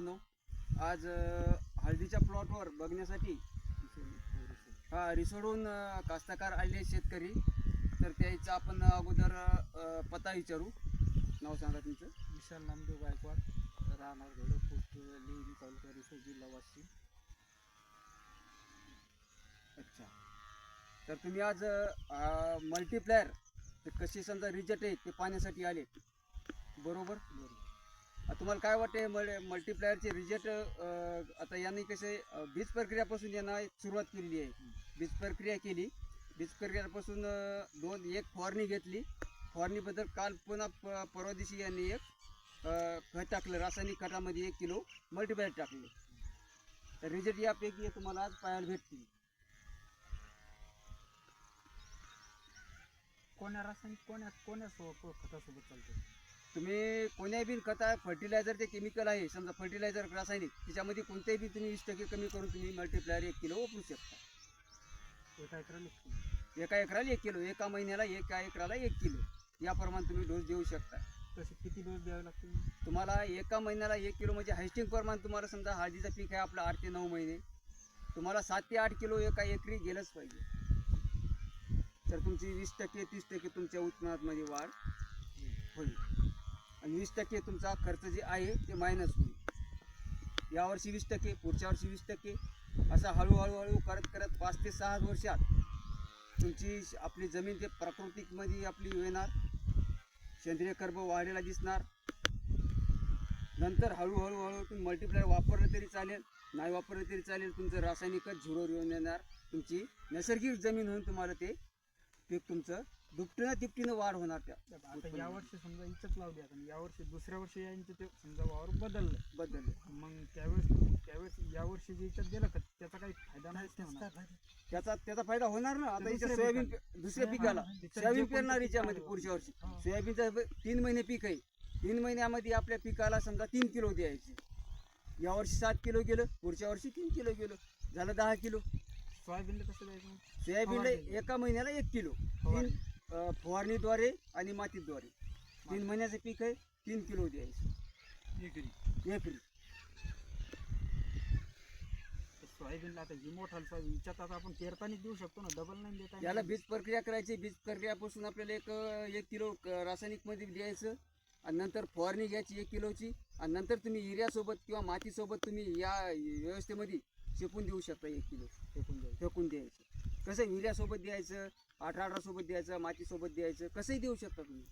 मित्रांनो आज हळदीच्या प्लॉटवर बघण्यासाठी हा रिसोडून कास्तकार आले शेतकरी. तर त्याचा आपण अगोदर पत्ता विचारू. नाव सांगा तुमचं. विशाल नामदेव गायकवाड. राहणार घोडे पोस्ट तालुका रिसोड जिल्हा वाशिम. अच्छा. तर तुम्ही आज मल्टीप्लेअर ते कसे समजा रिजल्ट आहे ते पाहण्यासाठी आले. बरोबर? बरोबर. तुम्हाला काय वाटते मल मल्टीप्लायरचे रिजल्ट आता यांनी कसे बीज प्रक्रियापासून यांना एक सुरुवात केलेली आहे. बीज प्रक्रिया केली. बीज प्रक्रियापासून दोन एक फवारणी घेतली. फवारणीबद्दल काल पुन्हा प परवा दिवशी यांनी एक खत टाकलं रासायनिक खतामध्ये एक किलो मल्टीप्लायर टाकले. तर रिजल्ट यापैकी तुम्हाला आज पाहायला भेटतील. कोण्या रासायनिक कोण्या कोण्या सो को- खतासोबत चालते तुम्ही कोण्या बी खता फर्टिलायझर ते केमिकल आहे समजा फर्टिलायझर रासायनिक त्याच्यामध्ये कोणत्याही बी तुम्ही वीस टक्के कमी करून तुम्ही मल्टीप्लायर एक किलो वापरू शकता. एका एकराला एक किलो. एका एकराला एक किलो एका महिन्याला एका एकराला एक किलो. याप्रमाणे तुम्ही डोस देऊ शकता. तसे किती डोस द्यावे लागतील? तुम्हाला एका महिन्याला एक किलो म्हणजे हायस्टिंग प्रमाण तुम्हाला समजा हळदीचं पीक आहे आपलं आठ ते नऊ महिने. तुम्हाला सात ते आठ किलो एका एकरी गेलंच पाहिजे. तर तुमची वीस टक्के तीस टक्के तुमच्या उत्पन्नामध्ये वाढ होईल. आणि वीस टक्के तुमचा खर्च जे आहे ते मायनस होईल. यावर्षी वीस टक्के पुढच्या वर्षी वीस टक्के असा हळूहळू हळू करत करत पाच ते सहा वर्षात तुमची श- आपली जमीन ते प्राकृतिकमध्ये आपली येणार. सेंद्रिय कर्ब वाढलेला दिसणार. नंतर हळूहळू हळू तुम्ही मल्टिप्लायर वापरलं तरी चालेल नाही वापरलं तरी चालेल तुमचं रासायनिकच झिरोवर येऊन येणार. तुमची नैसर्गिक जमीन होऊन तुम्हाला ते पीक तुमचं दुपटीनं तिपटीनं वाढ होणार त्या आता. या वर्षी समजा इथंच लावली आता या वर्षी दुसऱ्या वर्षी यांचं ते समजा वावर बदललं बद्दल मग त्यावेळेस त्यावेळेस या वर्षी जे याच्यात गेलं का त्याचा काही फायदा नाही होणार त्याचा त्याचा फायदा होणार ना आता इथे सोयाबीन पिकाला. दुसऱ्या पिकाला सोयाबीन पेरणार याच्यामध्ये पुढच्या वर्षी. सोयाबीनचं तीन महिने पीक आहे तीन महिन्यामध्ये आपल्या पिकाला समजा तीन किलो द्यायचे यावर्षी सात किलो गेलं पुढच्या वर्षी तीन किलो गेलं झालं दहा किलो सोयाबीनला कसं द्यायचं? सोयाबीनला. एका महिन्याला एक किलो. तीन फवारणीद्वारे आणि मातीद्वारे. तीन महिन्याचं पीक आहे तीन किलो द्यायचं. एकरी. तर सोयाबीनला आता ही मोठा आता आपण पेरताना देऊ शकतो ना डबल नाही देता याला बीज प्रक्रिया करायची बीज प्रक्रियापासून आपल्याला एक एक किलो रासायनिकमध्ये द्यायचं आणि नंतर फवारणी घ्यायची एक किलोची आणि नंतर तुम्ही युरियासोबत किंवा मातीसोबत तुम्ही या व्यवस्थेमध्ये शेपून देऊ शकता एक किलो. फेकून द्यायचं. फेकून द्यायचं. कसं युरियासोबत द्यायचं अठरा अठरासोबत द्यायचं मातीसोबत द्यायचं कसंही देऊ शकता तुम्ही.